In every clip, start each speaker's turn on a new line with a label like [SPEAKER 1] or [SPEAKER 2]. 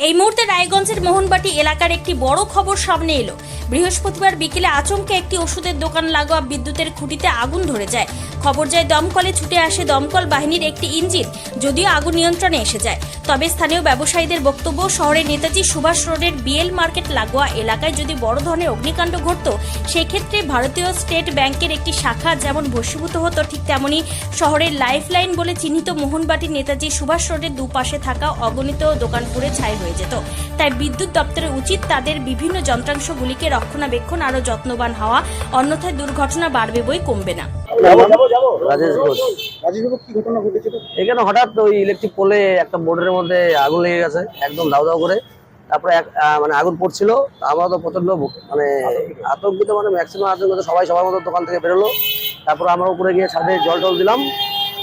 [SPEAKER 1] এই মুহূর্তে রায়গঞ্জের মোহনবাটি এলাকার একটি বড় খবর সামনে এলো। বৃহস্পতিবার বিকেলে আচমকে একটি ওষুধের দোকান লাগোয়া বিদ্যুতের খুঁটিতে আগুন ধরে যায়। খবর যায়, দমকলে ছুটে আসে দমকল বাহিনীর একটি ইঞ্জিন, যদিও আগুন নিয়ন্ত্রণে এসে যায়। তবে স্থানীয় ব্যবসায়ীদের বক্তব্য শহরের নেতাজি সুভাষ রোডের বিএল মার্কেট লাগোয়া এলাকায় যদি বড় ধরনের অগ্নিকাণ্ড ঘটতো সেক্ষেত্রে ভারতীয় স্টেট ব্যাংকের একটি শাখা যেমন ভস্মীভূত হতো ঠিক তেমনি শহরের লাইফলাইন বলে চিহ্নিত মোহনবাটি নেতাজি সুভাষ রোডের দুপাশে থাকা অগণিত দোকান পুড়ে ছাই হয়ে যেত। তাই বিদ্যুৎ দপ্তরের উচিত তাদের বিভিন্ন যন্ত্রাংশগুলিকে রক্ষণাবেক্ষণ আরও যত্নবান হওয়া অন্যথায় দুর্ঘটনা বাড়বে বই কমবে না।
[SPEAKER 2] রাজেশ ঘোষ।
[SPEAKER 3] রাজীববাবু কি ঘটনা ঘটেছিল?
[SPEAKER 2] এখানে হঠাৎ ওই ইলেকট্রিক পোলে একটা বোর্ডের মধ্যে আগুন লেগে গেছে একদম দাউ দাউ করে। তারপরে এক মানে আগুন পড়ছিল আমরা তো প্রচণ্ড মানে আতঙ্কিত মানে ম্যাক্সিমাম আতঙ্কিত সবাই সবার মতো দোকান থেকে বেরোলো। তারপর আমরা উপরে গিয়ে ছাদে জল টল দিলাম।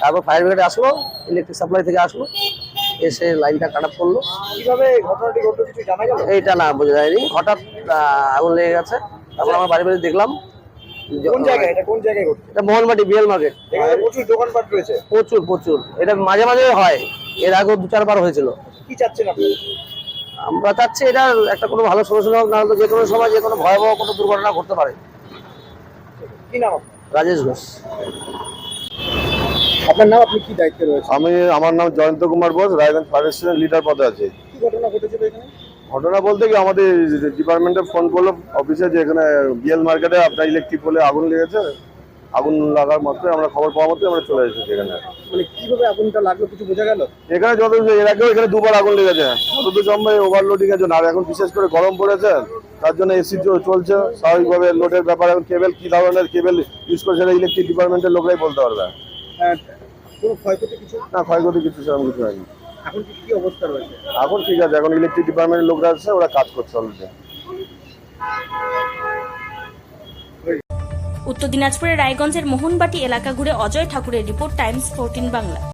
[SPEAKER 2] তারপর ফায়ার ব্রিগেড আসলো ইলেকট্রিক সাপ্লাই থেকে আসলো। এসে লাইনটা কাট আপ করল।
[SPEAKER 3] কীভাবে ঘটনাটি ঘটলো কিছু জানা গেল?
[SPEAKER 2] এইটা না বোঝা যায়নি। হঠাৎ আগুন লেগে গেছে। তারপর আমরা বাড়ি বাড়ি দেখলাম।
[SPEAKER 3] কোন জায়গায়? এটা কোন জায়গায়
[SPEAKER 2] এটা মোহনবাটি বিএল মার্কেট
[SPEAKER 3] প্রচুর দোকানপাট রয়েছে।
[SPEAKER 2] প্রচুর প্রচুর। এটা মাঝে মাঝে হয়। এর আগেও দু চারবার হয়েছিল।
[SPEAKER 3] কি চাচ্ছেন আপনি?
[SPEAKER 2] আমরা চাচ্ছি এটা একটা কোনো ভালো সলিউশন হোক নাহলে যে কোনো সময় যে কোনো ভয়াবহ কোনো দুর্ঘটনা ঘটতে পারে।
[SPEAKER 3] কি নাম
[SPEAKER 2] রাজেশ ঘোষ।
[SPEAKER 3] আপনার নাম আপনি কি দায়িত্বে রয়েছে
[SPEAKER 4] আমি আমার নাম জয়ন্ত কুমার বোস রায়গঞ্জ ফায়ার স্টেশনের লিডার পদে আছি।
[SPEAKER 3] কি ঘটনা ঘটেছিল এখানে?
[SPEAKER 4] ঘটনা বলতে কি আমাদের ডিপার্টমেন্টে ফোন করল অফিসে যে এখানে বিএল মার্কেটে আপনার ইলেকট্রিক পোলে আগুন লেগেছে আগুন লাগার মাত্রই আমরা খবর পাওয়া মাত্রই আমরা চলে এসেছি এখানে।
[SPEAKER 3] মানে কীভাবে আগুনটা লাগল কিছু বোঝা গেল?
[SPEAKER 4] এখানে যত এর আগেও এখানে দুবার আগুন লেগেছে। যতদূর সম্ভব ওভারলোডিং এর জন্য। আর এখন বিশেষ করে গরম পড়েছে তার জন্য এসি চলছে। স্বাভাবিকভাবে লোডের ব্যাপার এখন কেবেল কি ধরনের কেবেল ইউজ করছে সেটা ইলেকট্রিক ডিপার্টমেন্টের লোকরাই বলতে পারবে।
[SPEAKER 3] আহ, কোনো ক্ষয়ক্ষতি কিছু?
[SPEAKER 4] না ক্ষয়ক্ষতি কিছু সেরকম কিছু হয়নি।
[SPEAKER 3] এখন কি অবস্থা রয়েছে?
[SPEAKER 4] এখন ঠিক আছে এখন ইলেকট্রিক ডিপার্টমেন্টের লোকরা আছে ওরা কাজ করছে অলরেডি
[SPEAKER 1] উত্তর দিনাজপুরের রায়গঞ্জের মোহনবাটি এলাকা ঘুরে অজয় ঠাকুরের রিপোর্ট টাইমস ফোরটিন বাংলা।